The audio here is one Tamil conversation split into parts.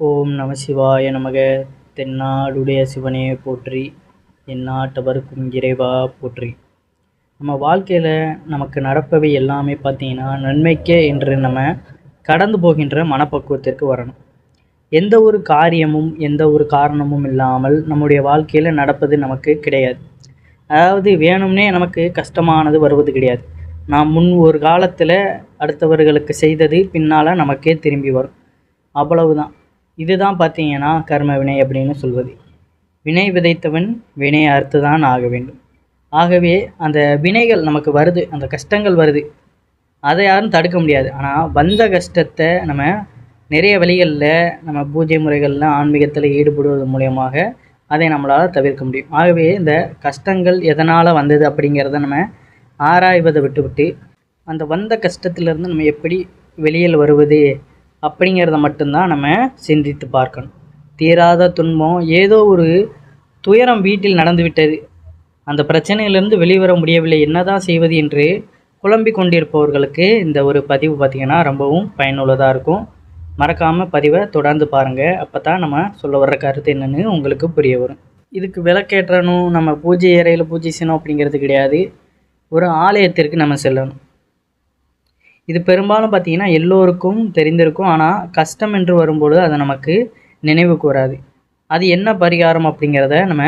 ஓம் நம சிவாய நமக. தென்னாடுடைய சிவனே போற்றி. என்னாட்டவருக்கும் இறைவா போற்றி. நம்ம வாழ்க்கையில் நமக்கு நடப்பவை எல்லாமே பார்த்தீங்கன்னா நன்மைக்கே என்று நம்ம கடந்து போகின்ற மனப்பக்குவத்திற்கு வரணும். எந்த ஒரு காரியமும் எந்த ஒரு காரணமும் இல்லாமல் நம்முடைய வாழ்க்கையில் நடப்பது நமக்கு கிடையாது. அதாவது வேணும்னே நமக்கு கஷ்டமானது வருவது கிடையாது. நாம் முன் ஒரு காலத்தில் அடுத்தவர்களுக்கு செய்தது பின்னால் நமக்கே திரும்பி வரும். அவ்வளவுதான். இதுதான் பார்த்தீங்கன்னா கர்ம வினை அப்படின்னு சொல்வது. வினை விதைத்தவன் வினை அறுத்து தான் ஆக வேண்டும். ஆகவே அந்த வினைகள் நமக்கு வருது அந்த கஷ்டங்கள் வருது. அதை யாரும் தடுக்க முடியாது. ஆனால் வந்த கஷ்டத்தை நம்ம நிறைய வழிகளில் நம்ம பூஜை முறைகளில் ஆன்மீகத்தில் ஈடுபடுவது மூலயமாக அதை நம்மளால் தவிர்க்க முடியும். ஆகவே இந்த கஷ்டங்கள் எதனால் வந்தது அப்படிங்கிறத நம்ம ஆராய்வதை விட்டுவிட்டு அந்த வந்த கஷ்டத்திலிருந்து நம்ம எப்படி வெளியில் வருவது அப்படிங்கிறத மட்டும்தான் நம்ம சிந்தித்து பார்க்கணும். தீராத துன்பம் ஏதோ ஒரு துயரம் வீட்டில் நடந்துவிட்டது அந்த பிரச்சனையிலிருந்து வெளிவர முடியவில்லை. என்னதான் செய்வது என்று குழம்பி கொண்டிருப்பவர்களுக்கு இந்த ஒரு பதிவு பார்த்திங்கன்னா ரொம்பவும் பயனுள்ளதாக இருக்கும். மறக்காமல் பதிவை தொடர்ந்து பாருங்கள் அப்போ தான் நம்ம சொல்ல வர்ற கருத்து என்னென்னு உங்களுக்கு புரிய வரும். இதுக்கு விளக்கேற்றணும். நம்ம பூஜை அறையில் பூஜை செய்யணும் அப்படிங்கிறது கிடையாது. ஒரு ஆலயத்திற்கு நம்ம செல்லணும். இது பெரும்பாலும் பார்த்தீங்கன்னா எல்லோருக்கும் தெரிந்திருக்கும். ஆனால் கஷ்டம் என்று வரும்பொழுது அதை நமக்கு நினைவு கூறாது. அது என்ன பரிகாரம் அப்படிங்கிறத நம்ம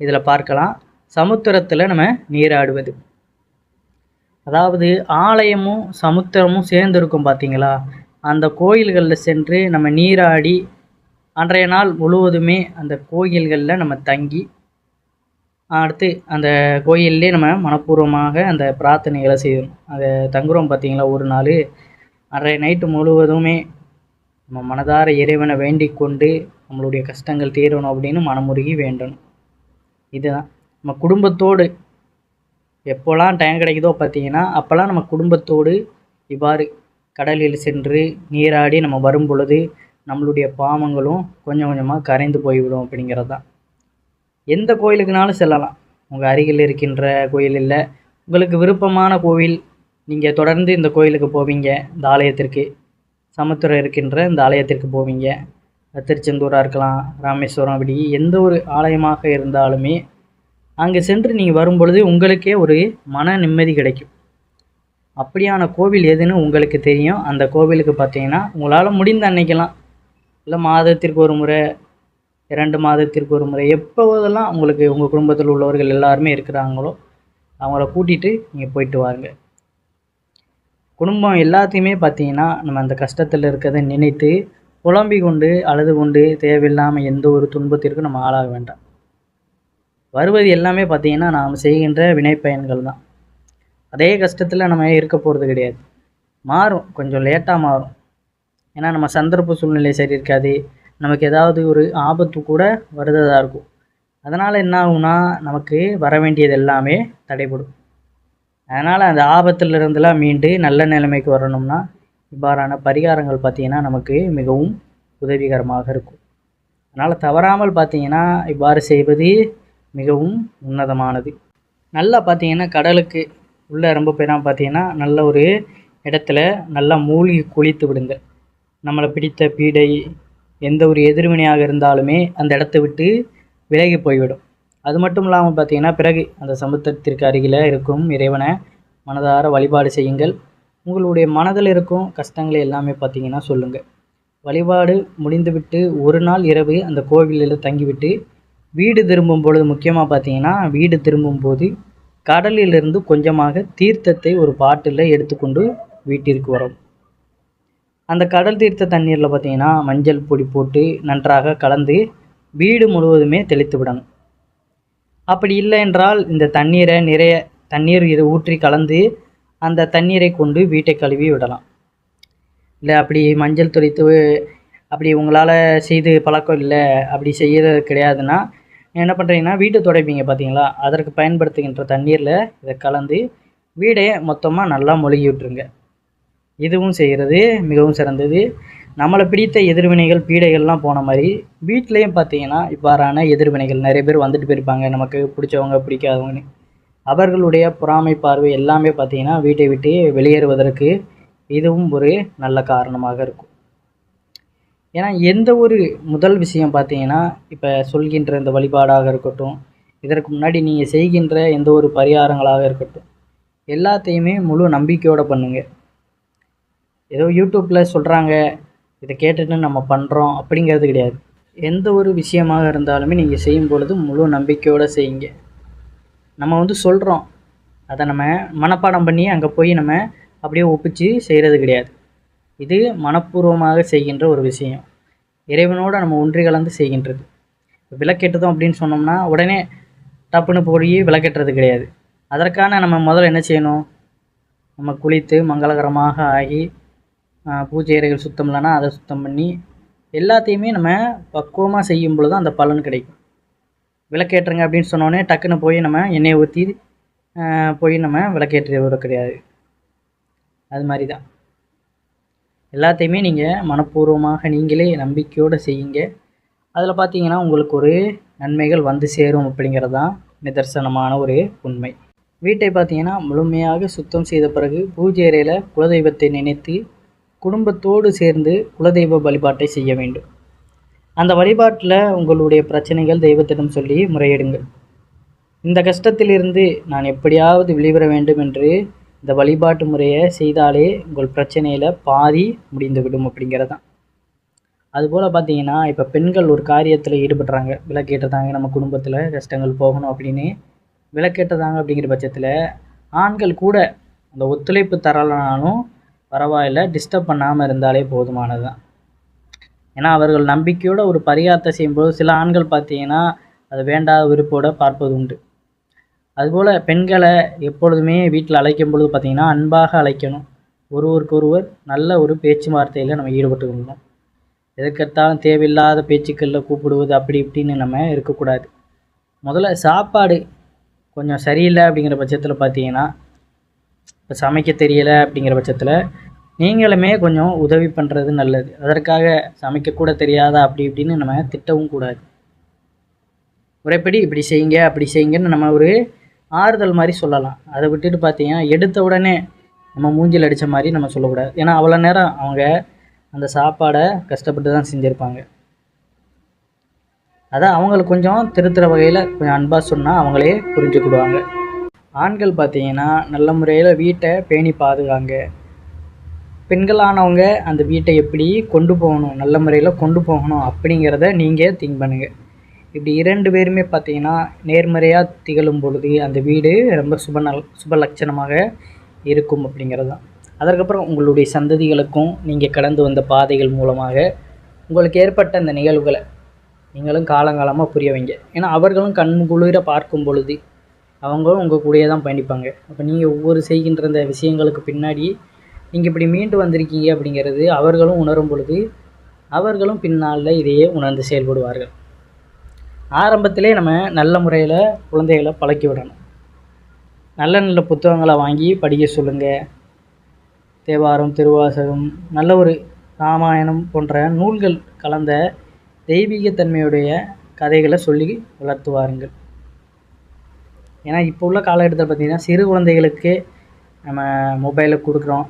இதில் பார்க்கலாம். சமுத்திரத்தில் நம்ம நீராடுவது. அதாவது ஆலயமும் சமுத்திரமும் சேர்ந்துருக்கும் பார்த்தீங்களா? அந்த கோயில்களில் சென்று நம்ம நீராடி அன்றைய நாள் முழுவதுமே அந்த கோயில்களில் நம்ம தங்கி அடுத்து அந்த கோயில்லே நம்ம மனப்பூர்வமாக அந்த பிரார்த்தனைகளை செய்யணும். அதை தங்குறோம் பார்த்தீங்களா? ஒரு நாள். அன்றைய நைட்டு முழுவதுமே நம்ம மனதார இறைவனை வேண்டிக் கொண்டு நம்மளுடைய கஷ்டங்கள் தீரணும் அப்படின்னு மனமுருகி வேண்டணும். இதுதான். நம்ம குடும்பத்தோடு எப்போல்லாம் டைம் கிடைக்குதோ பார்த்தீங்கன்னா அப்போல்லாம் நம்ம குடும்பத்தோடு இவ்வாறு கடலில் சென்று நீராடி நம்ம வரும் பொழுது நம்மளுடைய பாவங்களும் கொஞ்சம் கொஞ்சமாக கரைந்து போய்விடும் அப்படிங்கிறது தான் எந்த கோயிலுக்குனாலும் செல்லலாம். உங்கள் அருகில் இருக்கின்ற கோயில் இல்லை. உங்களுக்கு விருப்பமான கோவில் நீங்கள் தொடர்ந்து இந்த கோயிலுக்கு போவீங்க. இந்த ஆலயத்திற்கு சமுத்திரம் இருக்கின்ற இந்த ஆலயத்திற்கு போவீங்க. திருச்செந்தூராக இருக்கலாம் ராமேஸ்வரம் அப்படி எந்த ஒரு ஆலயமாக இருந்தாலுமே அங்கே சென்று நீங்கள் வரும்பொழுது உங்களுக்கே ஒரு மன நிம்மதி கிடைக்கும். அப்படியான கோவில் எதுன்னு உங்களுக்கு தெரியும். அந்த கோவிலுக்கு பார்த்தீங்கன்னா உங்களால் முடிந்த அன்னைக்கெல்லாம் இல்லை மாதத்திற்கு ஒரு முறை இரண்டு மாதத்திற்கு ஒரு முறை எப்போதெல்லாம் உங்களுக்கு உங்கள் குடும்பத்தில் உள்ளவர்கள் எல்லாருமே இருக்கிறாங்களோ அவங்கள கூட்டிகிட்டு நீங்கள் போயிட்டு வாருங்க. குடும்பம் எல்லாத்தையுமே பார்த்தீங்கன்னா நம்ம அந்த கஷ்டத்தில் இருக்கிறத நினைத்து புலம்பி கொண்டு அழுது கொண்டு தேவையில்லாமல் எந்த ஒரு துன்பத்திற்கும் நம்ம ஆளாக வேண்டாம். வருவது எல்லாமே பார்த்தீங்கன்னா நாம் செய்கின்ற வினைப்பயன்கள் தான். அதே கஷ்டத்தில் நம்ம இருக்க போகிறது கிடையாது. மாறும். கொஞ்சம் லேட்டாக மாறும். ஏன்னா நம்ம சந்தர்ப்ப சூழ்நிலை சரி இருக்காது நமக்கு ஏதாவது ஒரு ஆபத்து கூட வருததாக இருக்கும். அதனால் என்ன ஆகும்னா நமக்கு வர வேண்டியது எல்லாமே தடைபடும். அதனால் அந்த ஆபத்தில் இருந்தெல்லாம் மீண்டு நல்ல நிலைமைக்கு வரணும்னா இவ்வாறான பரிகாரங்கள் பார்த்திங்கன்னா நமக்கு மிகவும் உதவிகரமாக இருக்கும். அதனால் தவறாமல் பார்த்தீங்கன்னா இவ்வாறு செய்வது மிகவும் உன்னதமானது. நல்லா பார்த்தீங்கன்னா கடலுக்கு உள்ளே ரொம்ப பேராக பார்த்தீங்கன்னா நல்ல ஒரு இடத்துல நல்லா மூழ்கி குளித்து விடுங்க நம்மளை பிடித்த பீடை எந்த ஒரு எதிர்வினையாக இருந்தாலுமே அந்த இடத்த விட்டு விலகி போய்விடும். அது மட்டும் இல்லாமல் பார்த்தீங்கன்னா பிறகு அந்த சமுத்திரத்திற்கு அருகில் இருக்கும் இறைவனை மனதார வழிபாடு செய்யுங்கள். உங்களுடைய மனதில் இருக்கும் கஷ்டங்களை எல்லாமே பார்த்தீங்கன்னா சொல்லுங்கள் வழிபாடு முடிந்துவிட்டு ஒரு நாள் இரவு அந்த கோவிலில் தங்கிவிட்டு வீடு திரும்பும் பொழுது முக்கியமாக பார்த்தீங்கன்னா வீடு திரும்பும் போது கடலிலிருந்து கொஞ்சமாக தீர்த்தத்தை ஒரு பாட்டில் எடுத்துக்கொண்டு வீட்டிற்கு வரும். அந்த கடல் தீர்த்த தண்ணீரில் பார்த்தீங்கன்னா மஞ்சள் பொடி போட்டு நன்றாக கலந்து வீடு முழுவதுமே தெளித்து விடணும். அப்படி இல்லை என்றால் இந்த தண்ணீரை நிறைய தண்ணீர் இது ஊற்றி கலந்து அந்த தண்ணீரை கொண்டு வீட்டை கழுவி விடலாம். இல்லை அப்படி மஞ்சள் தொளித்து அப்படி உங்களால் செய்து பழக்கம் இல்லை அப்படி செய்கிறது கிடையாதுன்னா என்ன பண்ணுறீங்கன்னா வீட்டை துடைப்பீங்க பார்த்தீங்களா அதற்கு பயன்படுத்துகின்ற தண்ணீரில் இதை கலந்து வீடை மொத்தமாக நல்லா மொழுகி விட்டுருங்க. இதுவும் செய்கிறது மிகவும் சிறந்தது. நம்மளை பிடித்த எதிர்வினைகள் பீடைகள்லாம் போன மாதிரி வீட்லேயும் பார்த்தீங்கன்னா இவ்வாறான எதிர்வினைகள் நிறைய பேர் வந்துட்டு போயிருப்பாங்க. நமக்கு பிடிச்சவங்க பிடிக்காதவங்கன்னு. அவர்களுடைய பொறாமை பார்வை எல்லாமே பார்த்தீங்கன்னா வீட்டை விட்டு வெளியேறுவதற்கு இதுவும் ஒரு நல்ல காரணமாக இருக்கும். ஏன்னா எந்த ஒரு முதல் விஷயம் பார்த்தீங்கன்னா இப்போ சொல்கின்ற இந்த வழிபாடாக இருக்கட்டும் இதற்கு முன்னாடி நீங்கள் செய்கின்ற எந்த ஒரு பரிகாரங்களாக இருக்கட்டும் எல்லாத்தையுமே முழு நம்பிக்கையோடு பண்ணுங்கள் ஏதோ யூடியூப்பில் சொல்கிறாங்க இதை கேட்டுட்டு நம்ம பண்ணுறோம் அப்படிங்கிறது கிடையாது. எந்த ஒரு விஷயமாக இருந்தாலுமே நீங்கள் செய்யும் பொழுது முழு நம்பிக்கையோடு செய்யுங்க. நம்ம வந்து சொல்கிறோம் அதை நம்ம மனப்பாடம் பண்ணி அங்கே போய் நம்ம அப்படியே ஒப்பிச்சு செய்கிறது கிடையாது. இது மனப்பூர்வமாக செய்கின்ற ஒரு விஷயம். இறைவனோடு நம்ம ஒன்றி கலந்து செய்கின்றது. விளக்கெட்டதும் அப்படின்னு சொன்னோம்னா உடனே டப்புன்னு போய் விளக்கெட்டுறது கிடையாது. அதற்கான நம்ம முதல்ல என்ன செய்யணும்? நம்ம குளித்து மங்களகரமாக ஆகி பூஜை அறைகள் சுத்தம் இல்லைன்னா அதை சுத்தம் பண்ணி எல்லாத்தையுமே நம்ம பக்குவமாக செய்யும் பொழுது அந்த பலன் கிடைக்கும். விளக்கேற்றுங்க அப்படின்னு சொன்னோடனே டக்குன்னு போய் நம்ம எண்ணெயை ஊற்றி போய் நம்ம விளக்கேற்றி விட கிடையாது. அது மாதிரி தான். எல்லாத்தையுமே நீங்கள் மனப்பூர்வமாக நீங்களே நம்பிக்கையோடு செய்யுங்க. அதில் பார்த்தீங்கன்னா உங்களுக்கு ஒரு நன்மைகள் வந்து சேரும் அப்படிங்கிறது தான் நிதர்சனமான ஒரு உண்மை. வீட்டை பார்த்தீங்கன்னா முழுமையாக சுத்தம் செய்த பிறகு பூஜை அறையில் குலதெய்வத்தை நினைத்து குடும்பத்தோடு சேர்ந்து குலதெய்வ வழிபாட்டை செய்ய வேண்டும். அந்த வழிபாட்டில் உங்களுடைய பிரச்சனைகள் தெய்வத்திடம் சொல்லி முறையிடுங்கள். இந்த கஷ்டத்திலிருந்து நான் எப்படியாவது வெளிவர வேண்டும் என்று இந்த வழிபாட்டு முறையை செய்தாலே உங்கள் பிரச்சனையில் பாதி முடிந்துவிடும் அப்படிங்கிறது தான் அதுபோல் பார்த்தீங்கன்னா இப்போ பெண்கள் ஒரு காரியத்தில் ஈடுபடுறாங்க. விளக்கேற்றதாங்க நம்ம குடும்பத்தில் கஷ்டங்கள் போகணும் அப்படின்னு விளக்கேற்றதாங்க அப்படிங்கிற பட்சத்தில் ஆண்கள் கூட அந்த ஒத்துழைப்பு தரலனாலும் பரவாயில்ல டிஸ்டர்ப் பண்ணாமல் இருந்தாலே போதுமானது தான். ஏன்னா அவர்கள் நம்பிக்கையோடு ஒரு பரிகாரத்தை செய்யும்போது சில ஆண்கள் பார்த்தீங்கன்னா அது வேண்டாத விருப்போடு பார்ப்பது உண்டு. அதுபோல் பெண்களை எப்பொழுதுமே வீட்டில் அழைக்கும் பொழுது பார்த்திங்கன்னா அன்பாக அழைக்கணும். ஒருவருக்கு ஒருவர் நல்ல ஒரு பேச்சு வார்த்தையில் நம்ம ஈடுபட்டுக்கணும் எதுக்கெடுத்தாலும் தேவையில்லாத பேச்சுக்களில் கூப்பிடுவது அப்படி இப்படின்னு நம்ம இருக்கக்கூடாது. முதல்ல சாப்பாடு கொஞ்சம் சரியில்லை அப்படிங்கிற பட்சத்தில் பார்த்தீங்கன்னா இப்போ சமைக்க தெரியலை அப்படிங்கிற பட்சத்தில் நீங்களுமே கொஞ்சம் உதவி பண்ணுறது நல்லது. அதற்காக சமைக்கக்கூட தெரியாதா? அப்படி இப்படின்னு நம்ம திட்டவும் கூடாது. முறைப்படி இப்படி செய்யுங்க அப்படி செய்யுங்கன்னு நம்ம ஒரு ஆறுதல் மாதிரி சொல்லலாம். அதை விட்டுட்டு பார்த்தீங்கன்னா எடுத்த உடனே நம்ம மூஞ்சில் அடித்த மாதிரி நம்ம சொல்லக்கூடாது. ஏன்னா அவ்வளோ நேரம் அவங்க அந்த சாப்பாடை கஷ்டப்பட்டு தான் செஞ்சுருப்பாங்க. அதை அவங்களுக்கு கொஞ்சம் திருத்துற வகையில் கொஞ்சம் அன்பாக சொன்னால் அவங்களே புரிஞ்சுக்கிடுவாங்க. ஆண்கள் பார்த்தீங்கன்னா நல்ல முறையில் வீட்டை பேணி பாதுகாங்க. பெண்களானவங்க அந்த வீட்டை எப்படி கொண்டு போகணும் நல்ல முறையில் கொண்டு போகணும் அப்படிங்கிறத நீங்கள் திங்க் பண்ணுங்கள் இப்படி இரண்டு பேருமே பார்த்தீங்கன்னா நேர்மறையாக திகழும் பொழுது அந்த வீடு ரொம்ப சுப நல் சுப லட்சணமாக இருக்கும் அப்படிங்கிறது தான். அதற்கப்புறம் உங்களுடைய சந்ததிகளுக்கும் நீங்கள் கடந்து வந்த பாதைகள் மூலமாக உங்களுக்கு ஏற்பட்ட அந்த நிகழ்வுகளை நீங்களும் காலங்காலமாக புரிய வைங்க. ஏன்னா அவர்களும் கண் குளிர பார்க்கும் பொழுது அவங்களும் உங்கள் கூடயே தான் பயணிப்பாங்க. அப்போ நீங்கள் ஒவ்வொரு செய்கின்ற இந்த விஷயங்களுக்கு பின்னாடி நீங்கள் இப்படி மீண்டு வந்திருக்கீங்க அப்படிங்கிறது அவர்களும் உணரும் பொழுது அவர்களும் பின்னால் இதையே உணர்ந்து செயல்படுவார்கள். ஆரம்பத்திலே நம்ம நல்ல முறையில் குழந்தைகளை பழக்கி விடணும். நல்ல நல்ல புத்தகங்களை வாங்கி படிக்க சொல்லுங்கள் தேவாரம் திருவாசகம் நல்ல ஒரு ராமாயணம் போன்ற நூல்கள் கலந்த தெய்வீகத்தன்மையுடைய கதைகளை சொல்லி வளர்த்து வாருங்கள். ஏன்னா இப்போ உள்ள காலகட்டத்தில் பார்த்திங்கன்னா சிறு குழந்தைகளுக்கு நம்ம மொபைலை கொடுக்குறோம்.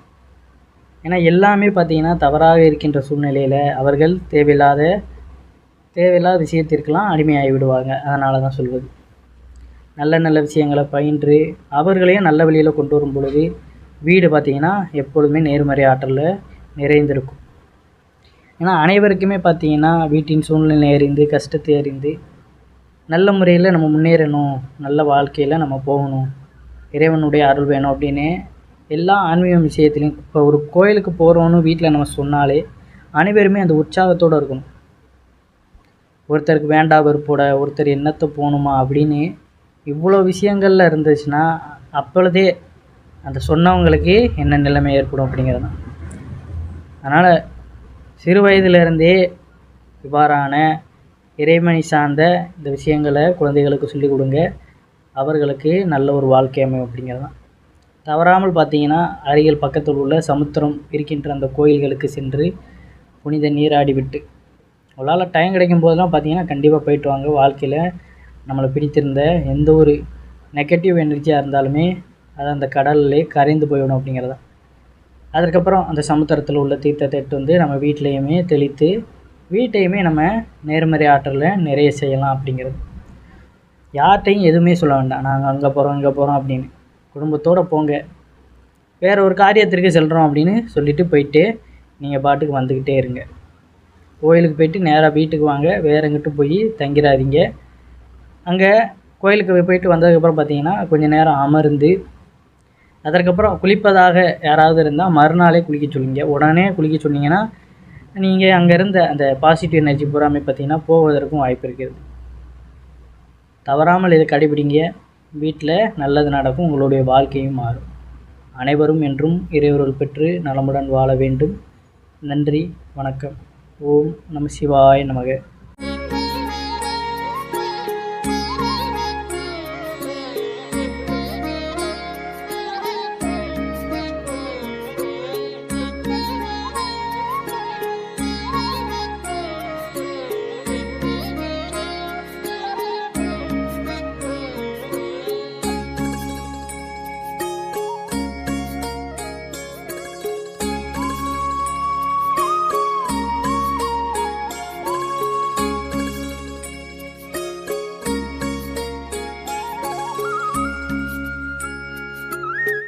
ஏன்னா எல்லாமே பார்த்திங்கன்னா தவறாக இருக்கின்ற சூழ்நிலையில் அவர்கள் தேவையில்லாத தேவையில்லாத விஷயத்திற்கெல்லாம் அடிமையாகி விடுவாங்க. அதனால தான் சொல்வது. நல்ல நல்ல விஷயங்களை பயின்று அவர்களையும் நல்ல வழியில் கொண்டு வரும் பொழுது வீடு பார்த்திங்கன்னா எப்பொழுதுமே நேர்மறை ஆற்றலில் நிறைந்திருக்கும். ஏன்னா அனைவருக்குமே பார்த்திங்கன்னா வீட்டின் சூழ்நிலை அறிந்து கஷ்டத்தை அறிந்து நல்ல முறையில் நம்ம முன்னேறணும். நல்ல வாழ்க்கையில் நம்ம போகணும். இறைவனுடைய அருள் வேணும் அப்படின்னு எல்லா ஆன்மீக விஷயத்துலையும் இப்போ ஒரு கோயிலுக்கு போகிறோன்னு வீட்டில் நம்ம சொன்னாலே அனைவருமே அந்த உற்சாகத்தோடு இருக்கணும். ஒருத்தருக்கு வேண்டா வெறுப்போட ஒருத்தர் என்னத்தை போகணுமா அப்படின்னு இவ்வளோ விஷயங்களில் இருந்துச்சுன்னா அப்பொழுதே அந்த சொன்னவங்களுக்கு என்ன நிலைமை ஏற்படும் அப்படிங்கிறது தான். அதனால் சிறு வயதிலிருந்தே இவ்வாறான இறைமணி சார்ந்த இந்த விஷயங்களை குழந்தைகளுக்கு சொல்லிக் கொடுங்க. அவர்களுக்கு நல்ல ஒரு வாழ்க்கை அமையும் அப்படிங்கிறது தான். தவறாமல் பார்த்தீங்கன்னா அருகில் பக்கத்தில் உள்ள சமுத்திரம் இருக்கின்ற அந்த கோயில்களுக்கு சென்று புனித நீராடி விட்டு உங்களால் டைம் கிடைக்கும் போதெல்லாம் பார்த்தீங்கன்னா கண்டிப்பாக போயிட்டு வாங்க. வாழ்க்கையில் நம்மளை பிடித்திருந்த எந்த ஒரு நெகட்டிவ் எனர்ஜியாக இருந்தாலுமே அது அந்த கடல்லே கரைந்து போயிடும் அப்படிங்கிறது தான். அந்த சமுத்திரத்தில் உள்ள தீர்த்தத்தை எடுத்து வந்து நம்ம வீட்லேயுமே தெளித்து வீட்டையுமே நம்ம நேர்மறை ஆற்றலில் நிறைய செய்யலாம் அப்படிங்கிறது. யார்கிட்டையும் எதுவுமே சொல்ல வேண்டாம். நாங்கள் அங்கே போகிறோம் இங்கே போகிறோம் அப்படின்னு. குடும்பத்தோடு போங்க. வேறு ஒரு காரியத்திற்கு செல்கிறோம் அப்படின்னு சொல்லிட்டு போயிட்டு நீங்கள் பாட்டுக்கு வந்துக்கிட்டே இருங்க. கோயிலுக்கு போயிட்டு நேராக வீட்டுக்கு வாங்க. வேறு எங்கிட்ட போய் தங்கிடாதீங்க. அங்கே கோயிலுக்கு போயிட்டு வந்ததுக்கப்புறம் பார்த்தீங்கன்னா கொஞ்சம் நேரம் அமர்ந்து அதற்கப்புறம் குளிப்பதாக யாராவது இருந்தால் மறுநாளே குளிக்க சொல்லுங்க. உடனே குளிக்க சொன்னீங்கன்னா நீங்கள் அங்கே இருந்த அந்த பாசிட்டிவ் எனர்ஜி பூராமே பார்த்தீங்கன்னா போவதற்கும் வாய்ப்பு இருக்கிறது தவறாமல் இதை கடைபிடிங்க? வீட்டில் நல்லது நடக்கும் உங்களுடைய வாழ்க்கையும் மாறும். அனைவரும் என்றும் இறைவருள் பெற்று நலமுடன் வாழ வேண்டும். நன்றி வணக்கம். ஓம் நம சிவாய நமக.